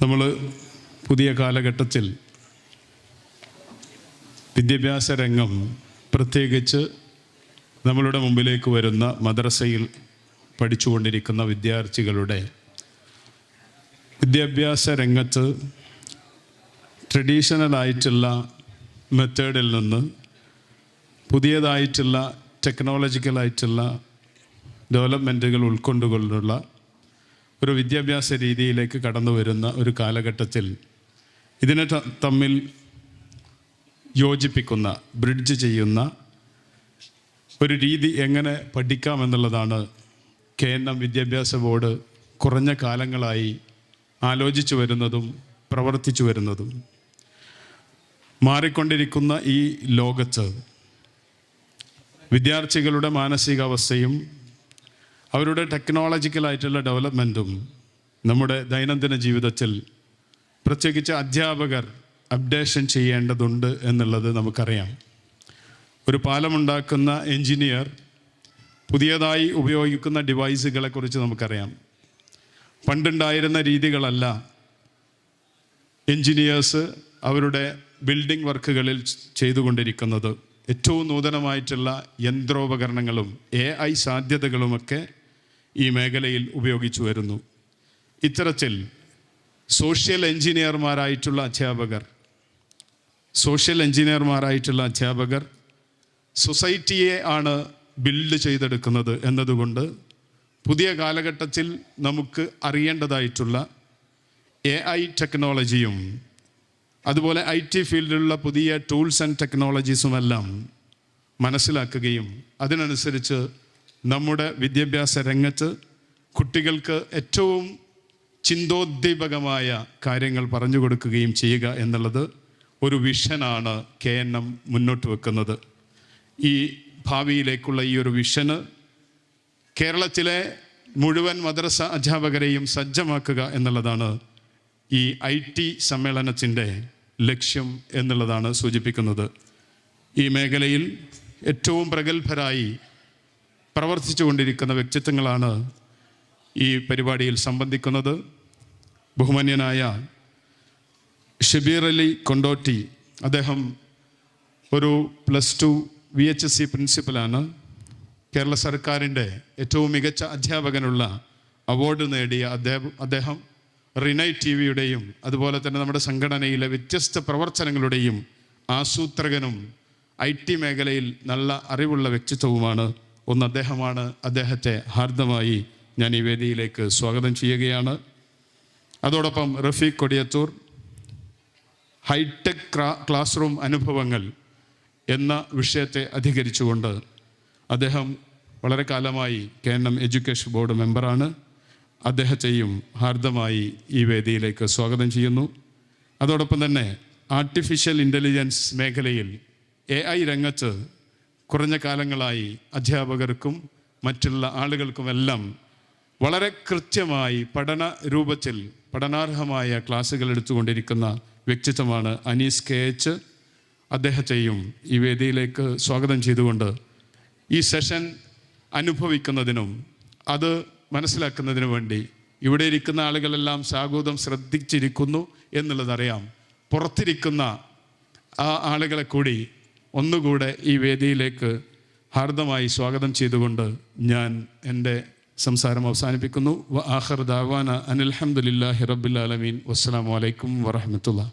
നമ്മൾ പുതിയ കാലഘട്ടത്തിൽ വിദ്യാഭ്യാസ രംഗം പ്രത്യേകിച്ച് നമ്മളുടെ മുമ്പിലേക്ക് വരുന്ന മദ്രസയിൽ പഠിച്ചുകൊണ്ടിരിക്കുന്ന വിദ്യാർത്ഥികളുടെ വിദ്യാഭ്യാസ രംഗത്ത് ട്രഡീഷണൽ ആയിട്ടുള്ള മെത്തേഡിൽ നിന്ന് പുതിയതായിട്ടുള്ള ടെക്നോളജിക്കലായിട്ടുള്ള ഡെവലപ്മെന്റുകൾ ഉൾക്കൊണ്ടുകൊണ്ടുള്ള ഒരു വിദ്യാഭ്യാസ രീതിയിലേക്ക് കടന്നു വരുന്ന ഒരു കാലഘട്ടത്തിൽ ഇതിനെ തമ്മിൽ യോജിപ്പിക്കുന്ന ബ്രിഡ്ജ് ചെയ്യുന്ന ഒരു രീതി എങ്ങനെ പഠിക്കാമെന്നുള്ളതാണ് കെ എൻ എം വിദ്യാഭ്യാസ ബോർഡ് കുറഞ്ഞ കാലങ്ങളായി ആലോചിച്ചു വരുന്നതും പ്രവർത്തിച്ചു വരുന്നതും. മാറിക്കൊണ്ടിരിക്കുന്ന ഈ ലോകത്ത് വിദ്യാർത്ഥികളുടെ മാനസികാവസ്ഥയും അവരുടെ ടെക്നോളജിക്കലായിട്ടുള്ള ഡെവലപ്മെന്റും നമ്മുടെ ദൈനംദിന ജീവിതത്തിൽ പ്രത്യേകിച്ച് അധ്യാപകർ അപ്ഡേഷൻ ചെയ്യേണ്ടതുണ്ട് എന്നുള്ളത് നമുക്കറിയാം. ഒരു പാലമുണ്ടാക്കുന്ന എൻജിനീയർ പുതിയതായി ഉപയോഗിക്കുന്ന ഡിവൈസുകളെക്കുറിച്ച് നമുക്കറിയാം. പണ്ടുണ്ടായിരുന്ന രീതികളല്ല എൻജിനീയേഴ്സ് അവരുടെ ബിൽഡിംഗ് വർക്കുകളിൽ ചെയ്തുകൊണ്ടിരിക്കുന്നത്. ഏറ്റവും നൂതനമായിട്ടുള്ള യന്ത്രോപകരണങ്ങളും എ ഐ സാധ്യതകളുമൊക്കെ ഈ മേഖലയിൽ ഉപയോഗിച്ചു വരുന്നു. ഇത്തരത്തിൽ സോഷ്യൽ എഞ്ചിനീയർമാരായിട്ടുള്ള അധ്യാപകർ സോഷ്യൽ എഞ്ചിനീയർമാരായിട്ടുള്ള അധ്യാപകർ സൊസൈറ്റിയെ ആണ് ബിൽഡ് ചെയ്തെടുക്കുന്നത് എന്നതുകൊണ്ട് പുതിയ കാലഘട്ടത്തിൽ നമുക്ക് അറിയേണ്ടതായിട്ടുള്ള എ ഐ ടെക്നോളജിയും അതുപോലെ ഐ ടി ഫീൽഡിലുള്ള പുതിയ ടൂൾസ് ആൻഡ് ടെക്നോളജീസുമെല്ലാം മനസ്സിലാക്കുകയും അതിനനുസരിച്ച് നമ്മുടെ വിദ്യാഭ്യാസ രംഗത്ത് കുട്ടികൾക്ക് ഏറ്റവും ചിന്തോദ്ദീപകമായ കാര്യങ്ങൾ പറഞ്ഞു കൊടുക്കുകയും ചെയ്യുക എന്നുള്ളത് ഒരു വിഷനാണ് കെ എൻ എം മുന്നോട്ട് വെക്കുന്നത്. ഈ ഭാവിയിലേക്കുള്ള ഈ ഒരു വിഷന് കേരളത്തിലെ മുഴുവൻ മദ്രസ അധ്യാപകരെയും സജ്ജമാക്കുക എന്നുള്ളതാണ് ഈ ഐ ടി സമ്മേളനത്തിന്റെ ലക്ഷ്യം എന്നുള്ളതാണ് സൂചിപ്പിക്കുന്നത്. ഈ മേഖലയിൽ ഏറ്റവും പ്രഗത്ഭരായി പ്രവർത്തിച്ചു കൊണ്ടിരിക്കുന്ന വ്യക്തിത്വങ്ങളാണ് ഈ പരിപാടിയിൽ സംബന്ധിക്കുന്നത്. ബഹുമാന്യനായ ഷബീർ അലി കൊണ്ടോട്ടി അദ്ദേഹം ഒരു plus two V H S C പ്രിൻസിപ്പലാണ് Kerala സർക്കാരിന്റെ ഏറ്റവും മികച്ച അധ്യാപകനുള്ള അവാർഡ് നേടിയ അദ്ദേഹം അദ്ദേഹം റിനൈ ടി വിയുടെയും അതുപോലെ തന്നെ നമ്മുടെ സംഘടനയിലെ വ്യത്യസ്ത പ്രവർത്തനങ്ങളുടെയും ആസൂത്രകനും ഐ ടി മേഖലയിൽ നല്ല അറിവുള്ള വ്യക്തിത്വവുമാണ് ഒന്ന് അദ്ദേഹമാണ്. അദ്ദേഹത്തെ ഹാർദമായി ഞാൻ ഈ വേദിയിലേക്ക് സ്വാഗതം ചെയ്യുകയാണ്. അതോടൊപ്പം Rafeeq Kodiyathur hi-tech class room അനുഭവങ്ങൾ എന്ന വിഷയത്തെ അധികരിച്ചുകൊണ്ട് അദ്ദേഹം വളരെ കാലമായി കേരളം എഡ്യൂക്കേഷൻ ബോർഡ് മെമ്പറാണ്. അദ്ദേഹത്തെയും ഹാർദമായി ഈ വേദിയിലേക്ക് സ്വാഗതം ചെയ്യുന്നു. അതോടൊപ്പം തന്നെ ആർട്ടിഫിഷ്യൽ ഇന്റലിജൻസ് മേഖലയിൽ എ ഐ രംഗത്ത് കുറഞ്ഞ കാലങ്ങളായി അധ്യാപകർക്കും മറ്റുള്ള ആളുകൾക്കുമെല്ലാം വളരെ കൃത്യമായി പഠന രൂപത്തിൽ പഠനാർഹമായ ക്ലാസ്സുകൾ എടുത്തുകൊണ്ടിരിക്കുന്ന വ്യക്തിത്വമാണ് അനീസ് കെ എച്ച്. അദ്ദേഹത്തെയും ഈ വേദിയിലേക്ക് സ്വാഗതം ചെയ്തുകൊണ്ട് ഈ സെഷൻ അനുഭവിക്കുന്നതിനും അത് മനസ്സിലാക്കുന്നതിനു വേണ്ടി ഇവിടെ ഇരിക്കുന്ന ആളുകളെല്ലാം സാഗൂതം ശ്രദ്ധിച്ചിരിക്കുന്നു എന്നുള്ളതറിയാം. പുറത്തിരിക്കുന്ന ആ ആളുകളെ കൂടി ഒന്നുകൂടെ ഈ വേദിയിലേക്ക് ഹാർദമായി സ്വാഗതം ചെയ്തുകൊണ്ട് ഞാൻ എന്റെ സംസാരം അവസാനിപ്പിക്കുന്നു. വ ആഖിർ ദാവാന അനിൽഹമ്മദില്ലാഹി വസ്സലാമു അലൈക്കും വറഹമത്തുള്ള